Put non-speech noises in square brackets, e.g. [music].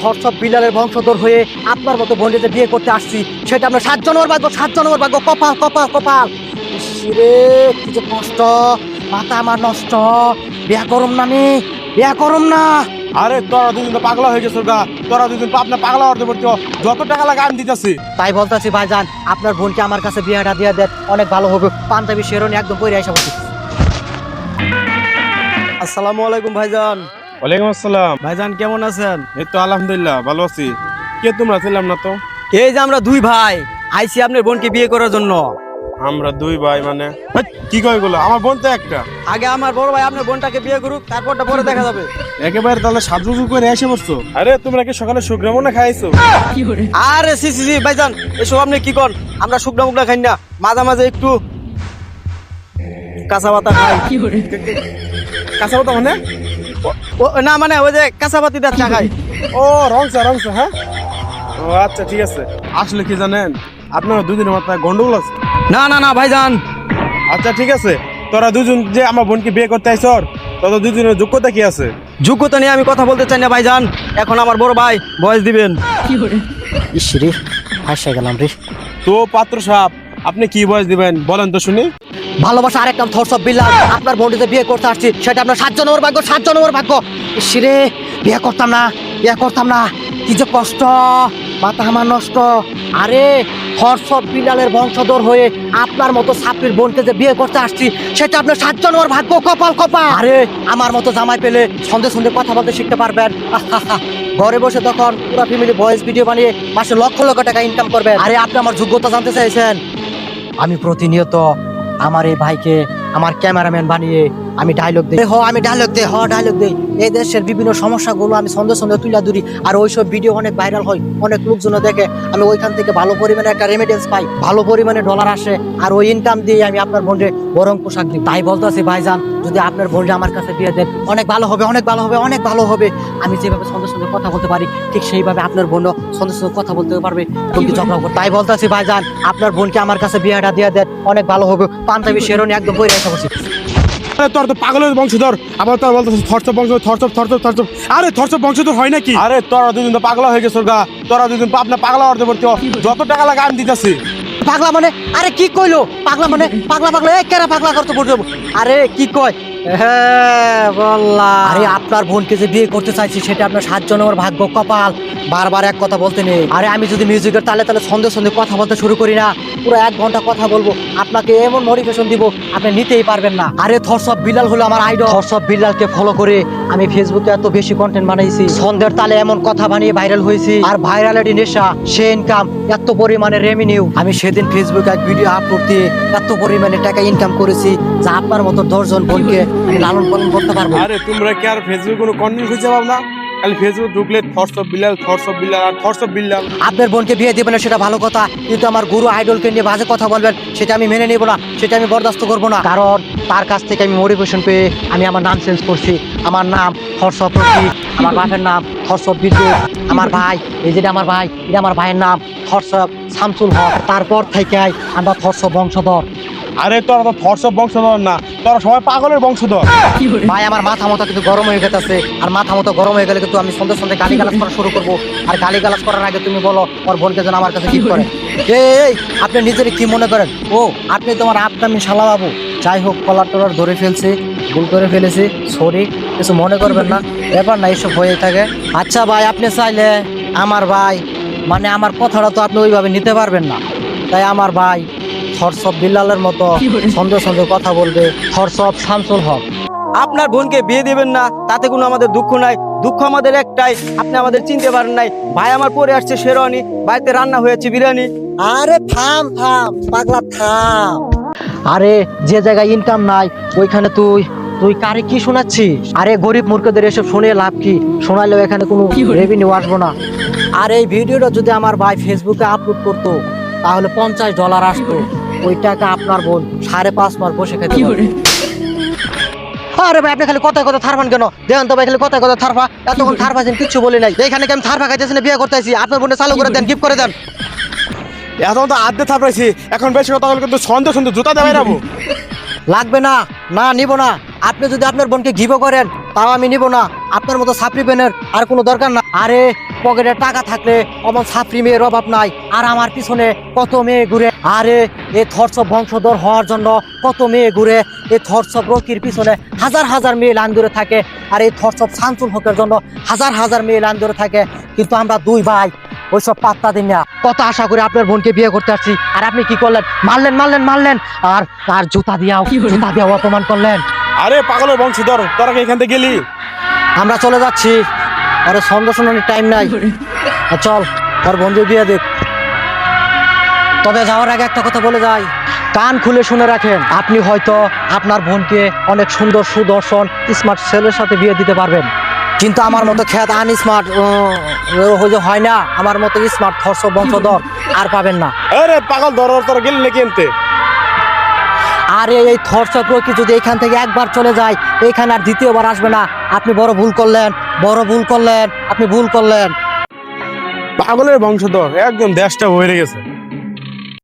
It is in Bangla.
থরসব বিলালের বংশধর হয়ে আপনার মতো বিয়ে করতে আসছি। সেটা আমরা সাত জন্মর ভাগ্য সাত জন্মর ভাগ্য কপাল কপাল কপাল। রে কি যে কষ্ট। মাথা আমার নষ্ট। বিয়া করুম না আমি বিয়া করুম না। আরে তোরা দুদিন তো পাগলা হয়ে গেছো গা। তোরা দুদিন পাগলা হতে পারছ যত টাকা লাগে আমি দিতেছি। তাই বলতেছি ভাইজান আপনার বোনকে আমার কাছে বিয়েটা দিয়ে দেন অনেক ভালো হবে। পাঞ্জাবি শেরনি একদম পরে আসা আসসালামু আলাইকুম ভাইজান। ওয়ালাইকুম আসসালাম। ভাইজান কেমন আছেন? এই তো আলহামদুলিল্লাহ ভালো আছি। কে তোমরা ছিলাম না তো? এই যে আমরা দুই ভাই আইছি আপনার বোনকে বিয়ে করার জন্য। আমরা দুই ভাই মানে? কি কয়গুলো আমার বোন তো একটা। আগে আমার বড় ভাই আপনার বোনটাকে বিয়ে করুক তারপরটা পরে দেখা যাবে। একেবারে তাহলে সাজুজু করে এসে পড়ছো? আরে তোমরা কি সকালে শুক্রামনে খাইছো? আরে সি সি সি ভাইজান এসব আপনি কি কর আমরা শুকনা মুকনা খাই না। মাঝে মাঝে একটু কাঁচা পাতা খাই। কাঁচা কথা মানে? না মানে ওই যে কাঁচা পাতি দাঁত চা খাই ও রংসা রংসা হ্যাঁ? ও আচ্ছা ঠিক আছে। আসলে কি জানেন আপনার দুদিনের মাথায় গন্ডগোল আছে? না না না ভাইজান। আচ্ছা ঠিক আছে। তোরা দুজন যে আমার বোনকে বিয়ে করতে আইস তোদের দুজনের যোগ্যতা কি আছে? যোগ্যতা নিয়ে আমি কথা বলতে চাই না ভাইজান। এখন আমার বড় ভাই বয়স দিবেন। ইস রে হাসে গেলাম রে। তো পাত্র সাহেব আপনি কি বয়স দিবেন বলেন তো শুনি। ভালোবাসা আরেক নাম থরসব বিল্লাল আপনার বন্ধুদের বিয়ে করতে আসছি, সেটা আপনার সাত জন্মর ভাগ্য, সাত জন্মর ভাগ্য। ইস রে, বিয়ে করতাম না, বিয়ে করতাম না। কি যে কষ্ট, মাথা আমার নষ্ট। আরে থরসব বিল্লালের বংশধর হয়ে আপনার মতো সাপড়ির বোনকে যে বিয়ে করতে আসছি, সেটা আপনার সাত জন্মর ভাগ্য, কপাল কপাল। আরে, আমার মতো জামাই পেলে সন্ধে সন্ধে কথা বলতে শিখতে পারবেন। [laughs] ঘরে বসে তখন পুরো ফ্যামিলি ভয়েস ভিডিও বানিয়ে মাসে লক্ষ লক্ষ টাকা ইনকাম করবেন। আরে, আপনি আমার যোগ্যতা জানতে চাইছেন? আমি প্রতিনিয়ত আমার এই ভাইকে আমার ক্যামেরাম্যান বানিয়ে আমি ডায়লগ দিই। হ আমি ডায়লগ দিই হ ডায়লগ দিই। এই দেশের বিভিন্ন সমস্যাগুলো আমি সন্দেহ সন্দেহ তুলে ধরি আর ওইসব ভিডিও অনেক ভাইরাল হয় অনেক লোকজন দেখে। আমি ওইখান থেকে ভালো পরিমাণে একটা রেমিডেন্স পাই ভালো পরিমাণে ডলার আসে আর ওই ইনকাম দিয়ে আমি আপনার বোনকে বরং পোশাক দিই। তাই বলতেছি ভাইজান যদি আপনার বোনকে আমার কাছে দিয়ে দেন অনেক ভালো হবে অনেক ভালো হবে অনেক ভালো হবে। আমি যেভাবে সন্দেহ সন্দেহ কথা বলতে পারি ঠিক সেইভাবে আপনার বোনও সন্দেহ সন্দেহ কথা বলতে পারবে কিন্তু ঝগড়া করতে তাই বলতেছি ভাইজান আপনার বোনকে আমার কাছে বিয়েটা দিয়ে দেন অনেক ভালো হবে। পাঞ্জাবি শেরনি একদম আসা বলছি আরে তোর তো পাগলের বংশধর। আবার তোর বলতো থরসব বংশ থরসব থরসব থরসব আরে থরসব বংশধর হয় নাকি? আরে তোরা দুদিন তো পাগলা হয়ে গেছো গা। তোরা দুদিন পাবনা পাগলা হতে পারছ যত টাকা লাগে আমি দিতেছি। পাগলা মানে? আরে কি কইলো? পাগলা মানে? পাগলা পাগলা? এ কেরা পাগলা করতে বলছো? আরে কি কয়? হ্যাঁ আরে, আপনার বোনকে যে করতে চাইছি, সেটা আপনার ভাগ্য কপাল। বারবার এক কথা বলতে নেই। আরে, আমি যদি মিউজিকের কথা বলতে শুরু করি না, পুরো এক ঘণ্টা কথা বলব। আপনাকে এমন দিব, আপনি নিতেই পারবেন না। আরে থরসব বিলাল হলো আমার আইডল থরসব বিলালকে ফলো করে আমি ফেসবুকে এত বেশি কন্টেন্ট বানাইছি। সন্ধ্যের তালে এমন কথা বানিয়ে ভাইরাল হয়েছি। আর ভাইরাল ভাইরালিটি নেশা, সে ইনকাম এত পরিমাণে রেভিনিউ আমি সেদিন ফেসবুকে এক ভিডিও আপলোড দিয়ে এত পরিমাণে টাকা ইনকাম করেছি, যা আপনার মতো দশজন বোনকে আমি লালন পালন করতে পারব। আরে তোমরা কি আর ফেসবুক কোনো কন্টেন্ট খুঁজে পাও না? খালি ফেসবুক ঢুকলে বিলাল বিলাল আর বিলাল আপনার বোনকে বিয়ে দেবেন সেটা ভালো কথা। কিন্তু আমার গুরু আইডলকে নিয়ে বাজে কথা বলবেন সেটা আমি মেনে নেব না সেটা আমি বরদাস্ত করব না। কারণ তার কাছ থেকে আমি মোটিভেশন পেয়ে আমি আমার নাম চেঞ্জ করছি। আমার নাম হর্ষব প্রতীক আমার বাপের নাম হর্ষব বিদ্যুৎ আমার ভাই এই যেটা আমার ভাই এটা আমার ভাইয়ের নাম হর্ষব শামসুল হক। তারপর থেকে আমরা হর্ষব বংশধর। আরে তোরা তো থরসব বংশধর না, তোরা সবাই পাগলের বংশধর। ভাই, আমার মাথা মতো কিন্তু গরম হয়ে গেছে আর মাথা মতো গরম হয়ে গেলে কিন্তু আমি সন্ধ্যে সন্ধ্যে গালি গালাজ করা শুরু করব। আর গালি গালাজ করার আগে তুমি বলো, ওর বোনকে যেন আমার কাছে কি করে। এই আপনি নিজের কি মনে করেন? ও, আপনি তোমার আপনামি শালা বাবু। যাই হোক, কলার টলার ধরে ফেলছি, ভুল করে ফেলেছি সরি কিছু মনে করবেন না। ব্যাপার না এইসব হয়ে থাকে। আচ্ছা ভাই, আপনি চাইলে আমার ভাই মানে আমার কথাটা তো আপনি ওইভাবে নিতে পারবেন না। তাই আমার ভাই হরসব বিল্লালের মতো সন্দেহ সন্দেহ কথা বলবে হরসব শামসুল হক। আপনার বোনকে বিয়ে দেবেন না তাতে কোনো আমাদের দুঃখ নাই। দুঃখ আমাদের একটাই আপনি আমাদের চিনতে পারেন নাই। ভাই আমার পরে আসছে শেরওয়ানি বাড়িতে রান্না হয়েছে বিরিয়ানি। আরে থাম থাম পাগলা থাম। আরে যে জায়গায় ইনকাম নাই ওইখানে তুই তুই কারে কি শোনাচ্ছিস? আরে গরিব মূর্খদের এসব শুনে লাভ কি? শোনালেও এখানে কোনো রেভিনিউ আসব না। আর এই ভিডিওটা যদি আমার ভাই ফেসবুকে আপলোড করতো তাহলে পঞ্চাশ ডলার আসতো। ওই টাকা আপনার বোন সাড়ে পাঁচ মাস বসে খেতে পারবে। আরে ভাই আপনি খালি কথায় কথা থারফান কেন? দেখেন তো ভাই খালি কথায় কথা থারফা। এতক্ষণ থারফাছেন কিচ্ছু বলি নাই। এখানে আমি থারফা খাইতেছি না বিয়ে করতেছি? আপনার বোনে চালু করে দেন গিফট করে দেন। এখন তো আদ্যে থাপড়াইছি। এখন বেশি কথা বলে কিন্তু সন্দেহ সন্দেহ জুতা দেওয়াই লাগবে না না নিব না। আপনি যদি আপনার বোনকে ঘিব করেন তাও আমি নিব না। আপনার মতো সাপড়ি পেনের আর কোনো দরকার না। আরে পকেটে টাকা থাকলে অমন সাপড়ি মেয়ের অভাব নাই। আর আমার পিছনে কত মেয়ে ঘুরে। আরে এই থরসব বংশধর হওয়ার জন্য কত মেয়ে ঘুরে। এই থরসব রকির পিছনে হাজার হাজার মেয়ে লাইন ধরে থাকে। আর এই থরসব শামসুল হকের জন্য হাজার হাজার মেয়ে লাইন ধরে থাকে। কিন্তু আমরা দুই ভাই ওইসব পাত্তা দিন না। কত আশা করে আপনার বোনকে বিয়ে করতে আসছি। আর আপনি কি করলেন? মারলেন মারলেন মারলেন। আর তার জুতা দিয়াও জুতা দিয়াও অপমান করলেন। আরে পাগলের বংশধর তোরা কি এখান থেকে গেলি? আমরা চলে যাচ্ছি। আরে সন্ধ্যা শোনানোর টাইম নাই। আর চল ওর বন্ধু বিয়ে দেখ তবে যাওয়ার আগে একটা কথা বলে যাই। কান খুলে শুনে রাখেন আপনি হয়তো আপনার বোনকে অনেক সুন্দর সুদর্শন স্মার্ট ছেলের সাথে বিয়ে দিতে পারবেন। কিন্তু আমার মতো খ্যাত আন স্মার্ট হয়ে হয় না। আমার মতো স্মার্ট ধর্ষ বংশধর আর পাবেন না। আরে পাগল ধর তোরা গেলি নাকি এনতে? আর এই থরসা প্রকৃতি যদি এখান থেকে একবার চলে যায় এখানে আর দ্বিতীয়বার আসবে না। আপনি বড় ভুল করলেন। বড় ভুল করলেন আপনি ভুল করলেন। পাগলের বংশধর একদম দেশটা হয়ে গেছে।